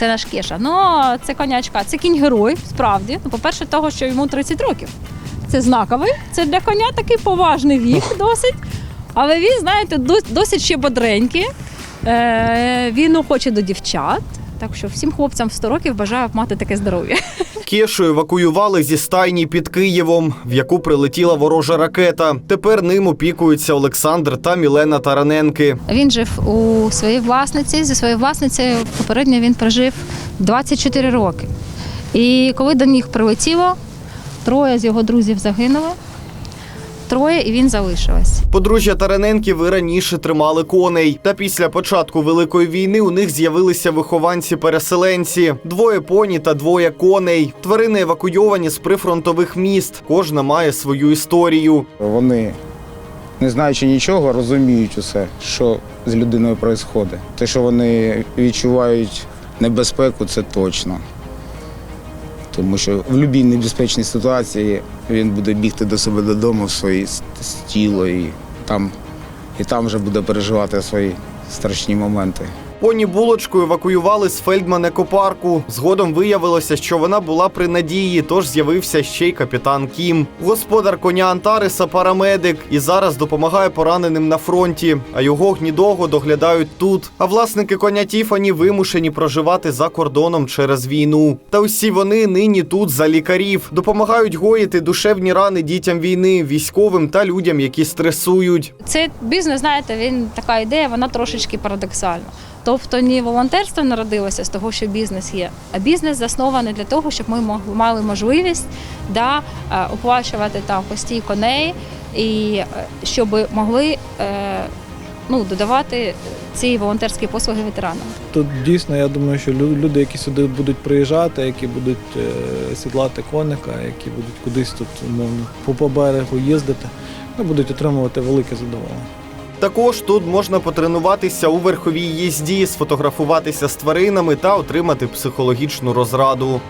Це наш кеша. Ну, це конячка, це кінь герой, справді. Ну, по-перше, того, що йому 30 років. Це знаковий. Це для коня такий поважний вік досить. Але він, знаєте, досить ще бодренький. Е, він охоче до дівчат. Так що всім хлопцям в 100 років бажаю мати таке здоров'я. Кешу евакуювали зі стайні під Києвом, в яку прилетіла ворожа ракета. Тепер ним опікуються Олександр та Мілена Тараненки. Він жив у своїй власниці. Зі своєю власницею попередньо він прожив 24 роки. І коли до них прилетіло, троє з його друзів загинули, троє і він залишилась. Подружжя Тараненків і раніше тримали коней. Та після початку великої війни у них з'явилися вихованці-переселенці: двоє поні та двоє коней. Тварини евакуйовані з прифронтових міст. Кожна має свою історію. Вони, не знаючи нічого, розуміють усе, що з людиною відбувається. Те, що вони відчувають небезпеку, це точно. Тому що в будь-якій небезпечній ситуації він буде бігти до себе додому в своє тіло і там, і там вже буде переживати свої страшні моменти. Поні булочку евакуювали з Фельдман екопарку. Згодом виявилося, що вона була при надії, тож з'явився ще й капітан Кім. Господар коня Антариса парамедик і зараз допомагає пораненим на фронті. А його гнідого доглядають тут. А власники коня Тіфані вимушені проживати за кордоном через війну. Та усі вони нині тут за лікарів, допомагають гоїти душевні рани дітям війни, військовим та людям, які стресують. Цей бізнес, знаєте, він така ідея, вона трошечки парадоксальна. Тобто не волонтерство народилося з того, що бізнес є, а бізнес заснований для того, щоб ми мали можливість да, е, оплачувати там постій коней і е, щоб могли е, ну, додавати ці волонтерські послуги ветеранам. Тут дійсно, я думаю, що лю- люди, які сюди будуть приїжджати, які будуть сідлати коника, які будуть кудись тут умовно по, по берегу їздити, ну, будуть отримувати велике задоволення. Також тут можна потренуватися у верховій їзді, сфотографуватися з тваринами та отримати психологічну розраду.